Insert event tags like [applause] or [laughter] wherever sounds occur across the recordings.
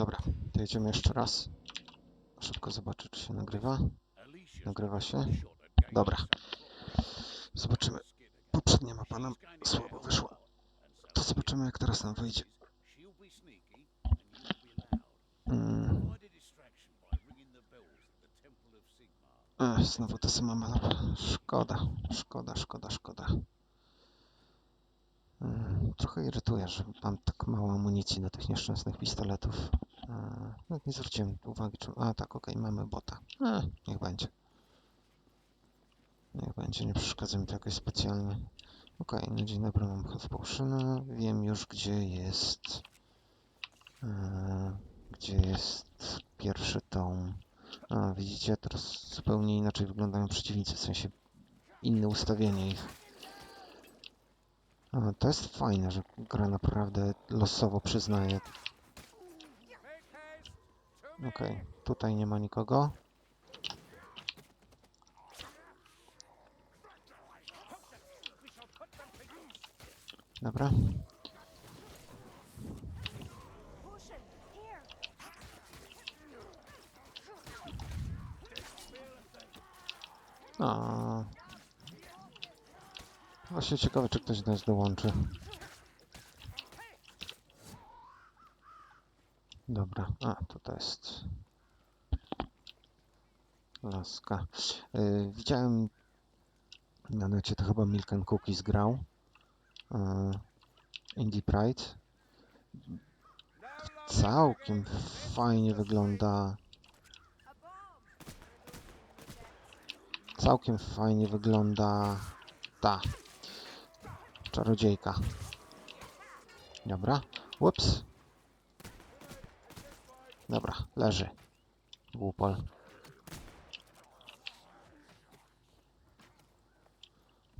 Dobra, to jedziemy jeszcze raz. Szybko zobaczę, czy się nagrywa. Nagrywa się. Dobra. Zobaczymy. Poprzednia mapa nam słabo wyszła. To zobaczymy, jak teraz nam wyjdzie. Mm. Ech, znowu ta sama mapa. Szkoda, szkoda, szkoda, szkoda. Mm, Trochę irytuje, że mam tak mało amunicji do tych nieszczęsnych pistoletów. Nawet nie zwróciłem uwagi, czy... A, tak, okej, mamy bota. E, niech będzie. Niech będzie, nie przeszkadza mi to jakoś specjalnie. Okej, no dzień dobry, mam health. Wiem już, gdzie jest... E, gdzie jest pierwszy tom. A, widzicie, teraz zupełnie inaczej wyglądają przeciwnicy, w sensie inne ustawienie ich. A, to jest fajne, że gra naprawdę losowo przyznaje. Okej, tutaj nie ma nikogo. Dobra. A. Właśnie ciekawe, czy ktoś do nas dołączy. Dobra, a tutaj jest laska. Y, widziałem na necie, to chyba Milk and Cookies grał. Y, Indie Pride. Całkiem fajnie wygląda. Całkiem fajnie wygląda ta czarodziejka. Dobra. Ups. Dobra, leży. Głupol.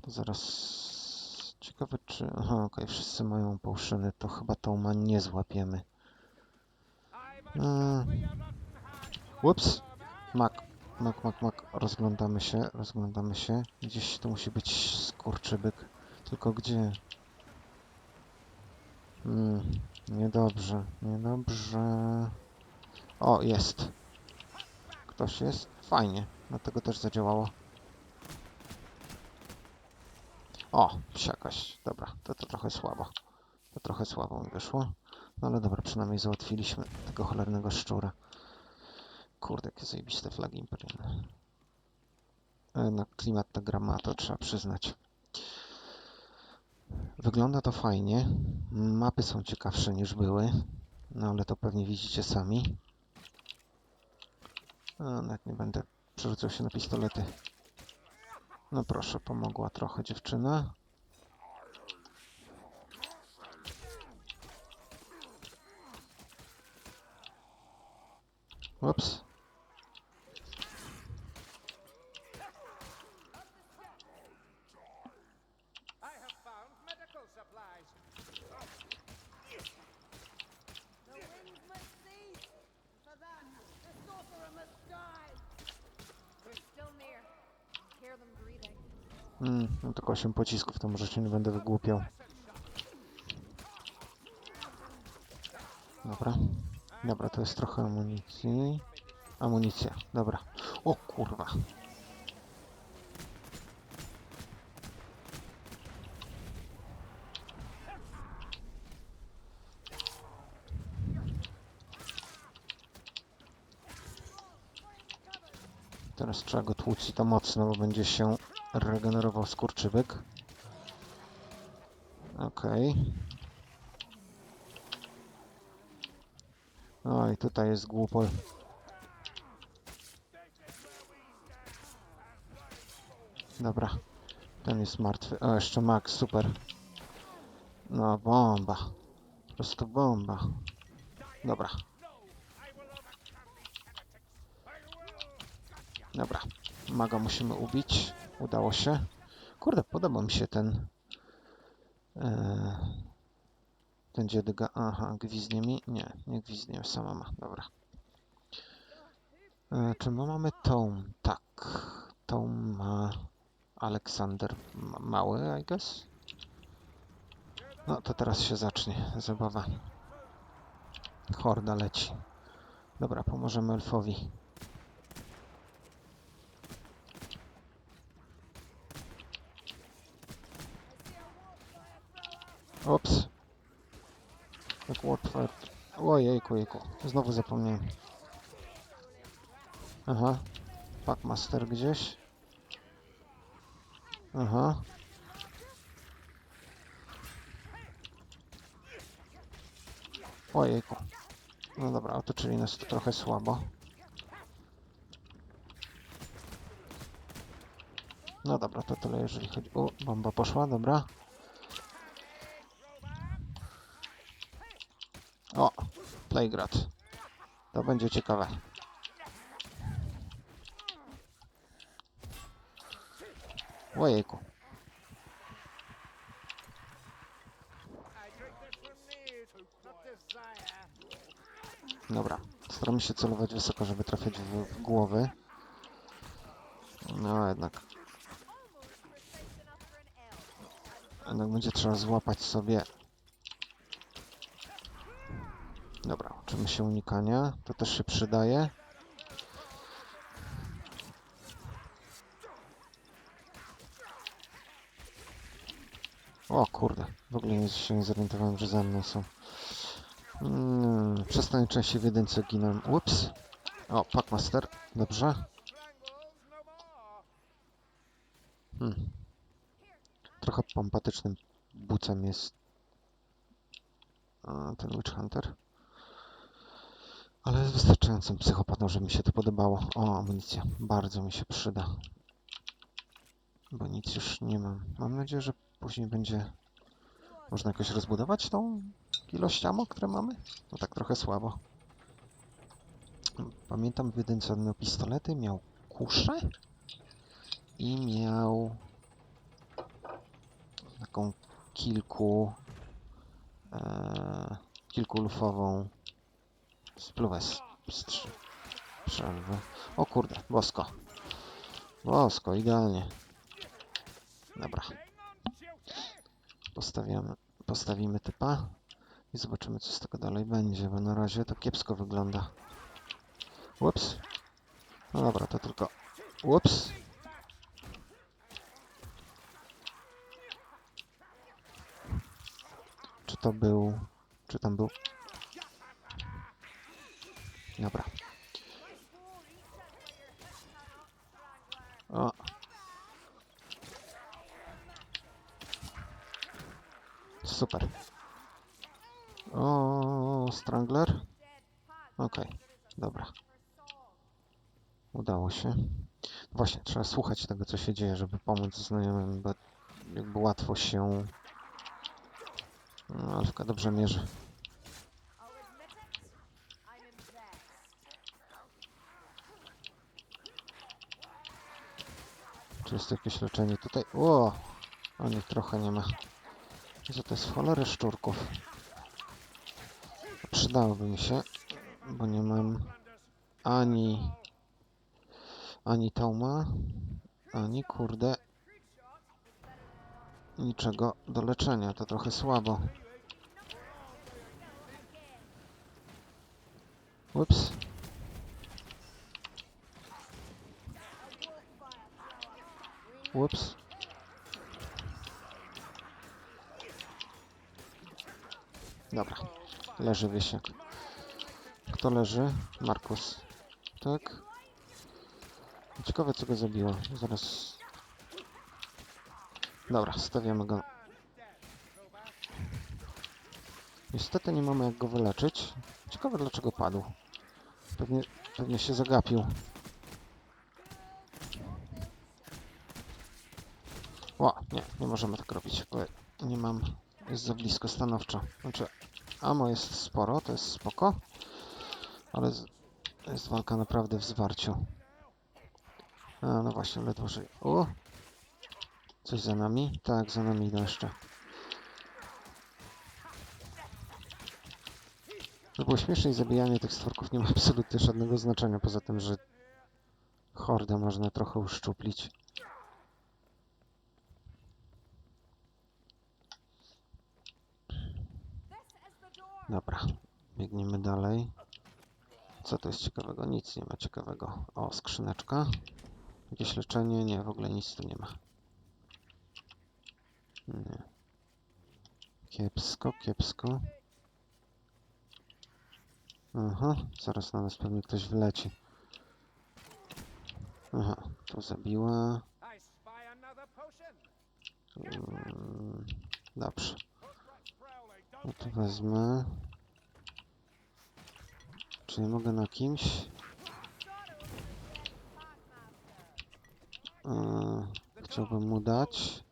To zaraz... Ciekawe czy... Aha, okej, wszyscy mają połszyny, to chyba tą ma nie złapiemy. Mm. Ups. Mak. Mak, mak, mak. Rozglądamy się, rozglądamy się. Gdzieś tu musi być skurczybyk. Tylko gdzie? Hmm, niedobrze, niedobrze. O, jest. Ktoś jest? Fajnie. Dlatego też zadziałało. O, psiakaś. Dobra, to, to trochę słabo. To trochę słabo mi wyszło. No ale dobra, przynajmniej załatwiliśmy tego cholernego szczura. Kurde, jakie zajebiste flagi imperialne. Na klimat ta gra ma, to trzeba przyznać. Wygląda to fajnie. Mapy są ciekawsze niż były. No ale to pewnie widzicie sami. A, nawet nie będę przerzucał się na pistolety. No proszę, pomogła trochę dziewczyna. Ups. Mm, mam tylko 8 pocisków, to może się nie będę wygłupiał. Dobra. Dobra, to jest trochę amunicji. Amunicja, dobra. O kurwa. Teraz trzeba go tłuc i to mocno, bo będzie się regenerował skurczybyk. Okej. O, i tutaj jest głupol. Dobra. Ten jest martwy. O, jeszcze Max, super. No, bomba. Po prostu bomba. Dobra. Dobra. Maga musimy ubić. Udało się. Kurde, podoba mi się ten... E, ten dziedyga. Aha, gwizdnie mi? Nie, nie gwizdnie, sama ma. Dobra. E, czy my mamy tą? Tak. Tą ma Aleksander Ma- Mały, I guess? No to teraz się zacznie zabawa. Horda leci. Dobra, pomożemy elfowi. Ops. Jak Warfare. Ojejku, jejku. Znowu zapomniałem. Aha. Packmaster gdzieś. Aha. Ojejku. No dobra, otoczyli nas tu trochę słabo. No dobra, to tyle jeżeli chodzi... O, bomba poszła, dobra. O, Playgrad. To będzie ciekawe. Ojejku. Dobra, staramy się celować wysoko, żeby trafiać w, w głowy. No jednak, jednak będzie trzeba złapać sobie. Uczymy się unikania. To też się przydaje. O kurde, w ogóle nie, się zorientowałem, że za mną są. Mm, przestań częściej w jedynce ginąłem. Ups. O, Packmaster. Dobrze. Hmm. Trochę pompatycznym bucem jest ten Witch Hunter. Ale jest wystarczającym psychopatą, że mi się to podobało. O, amunicja. Bardzo mi się przyda. Bo nic już nie mam. Mam nadzieję, że później będzie można jakoś rozbudować tą ilość ammo, które mamy. No tak trochę słabo. Pamiętam w jedynce miał pistolety, miał kusze i miał taką kilku e, kilkulufową spluwę strzy- strzelbę. O kurde, bosko. Bosko, idealnie. Dobra, postawimy, postawimy typa i zobaczymy co z tego dalej będzie, bo na razie to kiepsko wygląda. Ups. No dobra, to tylko... Ups. Czy to był... Czy tam był... Dobra. O. Super. O, Strangler. Okej, dobra. Udało się. Właśnie, trzeba słuchać tego, co się dzieje, żeby pomóc znajomym, bo jakby łatwo się... No, Alfka dobrze mierzy. Czy jest jakieś leczenie tutaj? O! Nich trochę nie ma. Co to jest w cholerę szczurków? Przydałoby mi się, bo nie mam ani ani tauma, ani kurde niczego do leczenia. To trochę słabo. Ups. Ups. Dobra, leży Wiesiek. Kto leży? Markus. Tak? Ciekawe co go zabiło. Zaraz... Dobra, stawiamy go. Niestety nie mamy jak go wyleczyć. Ciekawe dlaczego padł. Pewnie, pewnie się zagapił. O, nie, nie możemy tak robić, bo nie mam... Jest za blisko stanowczo. Znaczy, amo jest sporo, to jest spoko. Ale z, jest walka naprawdę w zwarciu. A, no właśnie, ledwo żyje. O! Coś za nami? Tak, za nami idą jeszcze. To było śmieszne i zabijanie tych stworków nie ma [laughs] absolutnie żadnego znaczenia, poza tym, że hordę można trochę uszczuplić. Dobra, biegniemy dalej. Co tu jest ciekawego? Nic nie ma ciekawego. O, skrzyneczka. Jakieś leczenie? Nie, w ogóle nic tu nie ma. Nie. Kiepsko, kiepsko. Aha, zaraz na nas pewnie ktoś wleci. Aha, tu zabiła. Mm, dobrze. No to wezmę. Czy mogę na kimś? Yy, chciałbym mu dać.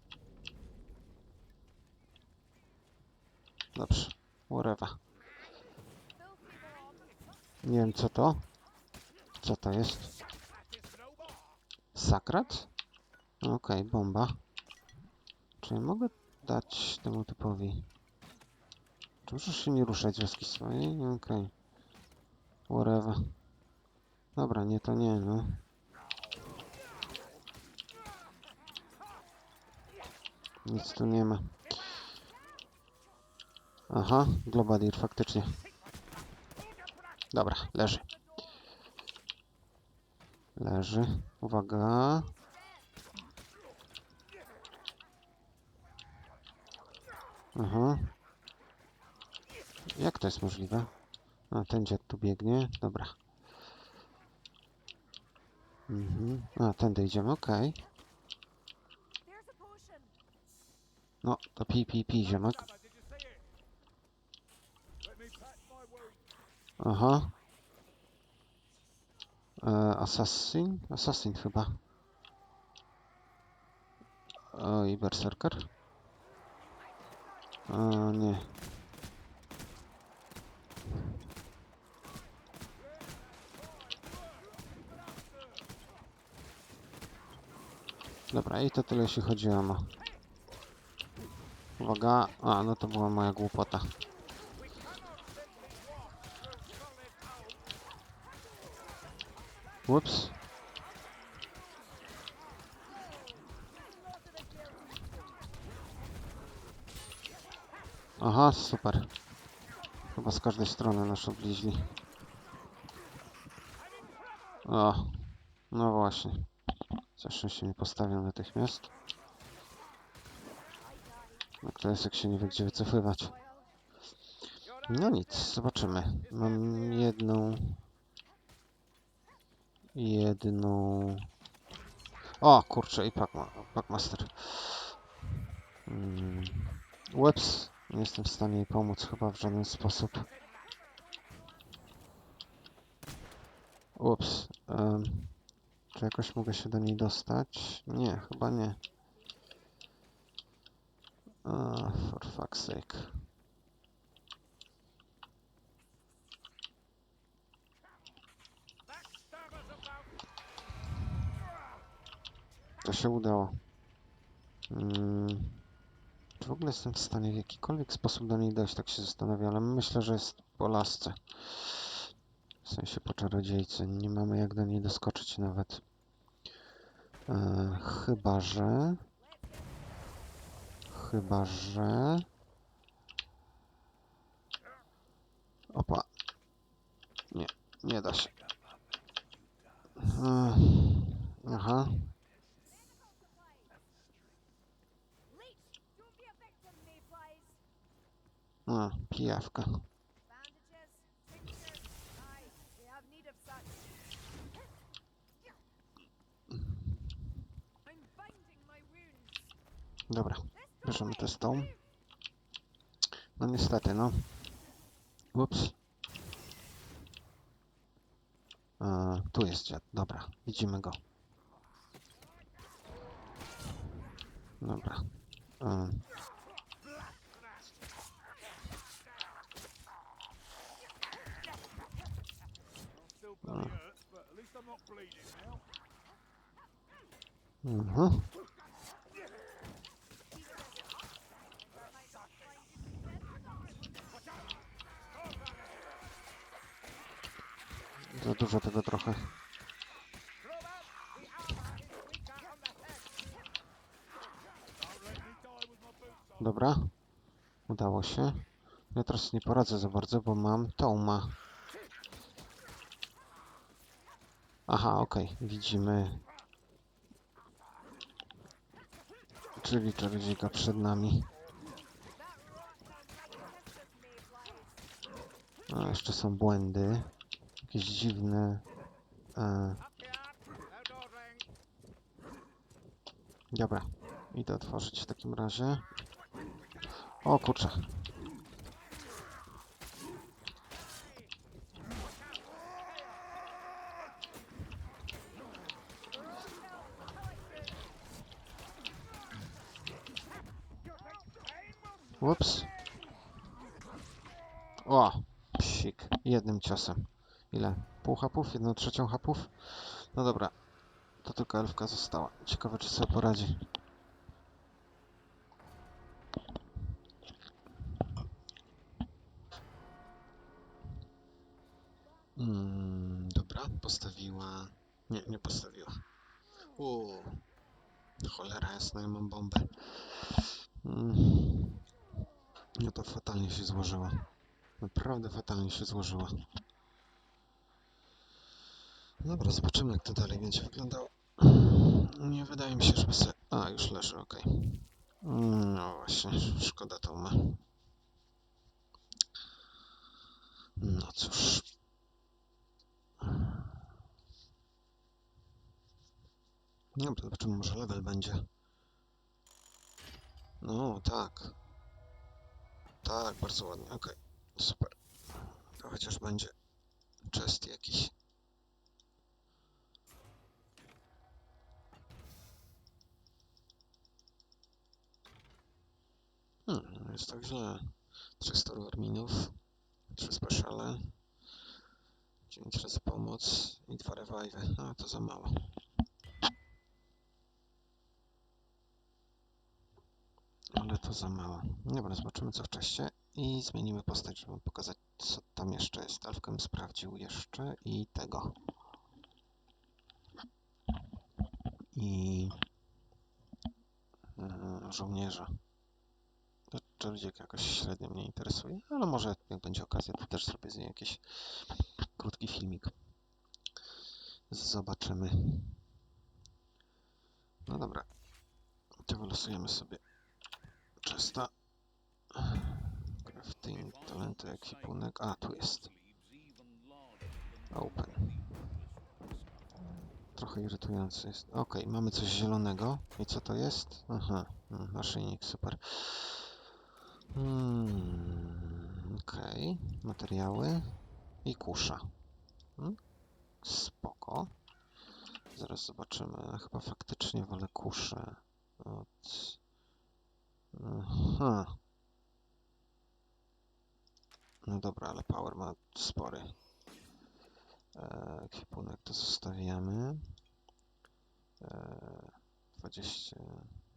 Dobrze, whatever. Nie wiem co to. Co to jest? Sakrat? Okej, bomba. Czy mogę dać temu typowi? Możesz się nie ruszać z wioski swojej? Okej. Whatever. Dobra, nie to nie, no. Nic tu nie ma. Aha, Globadir, faktycznie. Dobra, leży. Leży. Uwaga. Aha. Jak to jest możliwe? A, ten dziad tu biegnie. Dobra. Mhm. A, tędy idziemy, okej. Potion. No, to pi, pi, pi, ziomek. Aha. E, assassin? Assassin chyba. O, i berserker? O, nie. Dobra, i to tyle jeśli chodzi o ammo. Uwaga. A, no to była moja głupota. Whoops. Aha, super. Chyba z każdej strony nas obliźli. O, no właśnie. Za szczęście nie postawią natychmiast. Jest, jak się nie wie, gdzie wycofywać. No nic, zobaczymy. Mam jedną... Jedną... O, kurczę, i Packma Packmaster. Mm. Webs. Nie jestem w stanie jej pomóc chyba w żaden sposób. Ups. em, czy jakoś mogę się do niej dostać? Nie, chyba nie. For fuck's sake. To się udało. Mm. Czy w ogóle jestem w stanie w jakikolwiek sposób do niej dojść? Tak się zastanawiam, ale myślę, że jest po lasce. W sensie po czarodziejce. Nie mamy jak do niej doskoczyć nawet. E, chyba, że... Chyba, że... Opa. Nie, nie da się. E, aha. A. A, pijawka. Dobra, bierzemy way. tę z tą. No niestety, no. Ups. E, tu jest dziad, dobra, widzimy go. Dobra. E, I'm with my boots on. Dobra. Udało się. Ja teraz nie poradzę za bardzo, bo mam Toma. Aha, okej, widzimy. Czyli czarodziejka przed nami. A, jeszcze są błędy. Jakieś dziwne. E, dobra, idę otworzyć w takim razie. O kurczę. Ups. O, psik. Jednym ciosem. Ile? Pół hapów? Jedną trzecią hapów? No dobra. To tylko elfka została. Ciekawe, czy sobie poradzi. Mm, dobra, postawiła. Nie, nie postawiła. Uuu. Cholera jasna, ja mam bombę. Mm. No to fatalnie się złożyła. Naprawdę fatalnie się złożyła. Dobra, zobaczymy jak to dalej będzie wyglądało. Nie wydaje mi się, żeby se... A, już leży, okej. Mm, No właśnie, szkoda to ma. No cóż. Dobra, zobaczymy, może level będzie. No, tak. Tak, bardzo ładnie, okej. Super. To chociaż będzie chest jakiś. Hmm, nie jest tak źle. 300 warminów, 3 speciale, 9 razy pomoc i 2 revive. No to za mało. Ale to za mało. Dobra, zobaczymy co w czasie i zmienimy postać, żeby pokazać co tam jeszcze jest. Alfkem sprawdził jeszcze i tego. I yy, żołnierza. Czarodziejka jakoś średnio mnie interesuje, ale może jak będzie okazja, to też zrobię z niej jakiś krótki filmik. Zobaczymy. No dobra. To wylosujemy sobie czysta. Crafting, talenty, ekwipunek. A, tu jest. Open. Trochę irytujący jest. Ok, mamy coś zielonego. I co to jest? Aha, naszyjnik, super. Hmm, Okej, materiały i kusza. Hmm? Spoko. Zaraz zobaczymy. Chyba faktycznie wolę kuszę od... Aha. No dobra, ale power ma spory. E, Ekwipunek to zostawiamy. E, 20.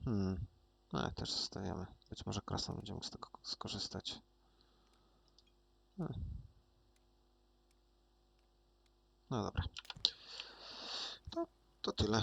Hmm. No, też zostawiamy. Być może Krasan będzie mógł z tego skorzystać. Hmm. No dobra. To, to tyle.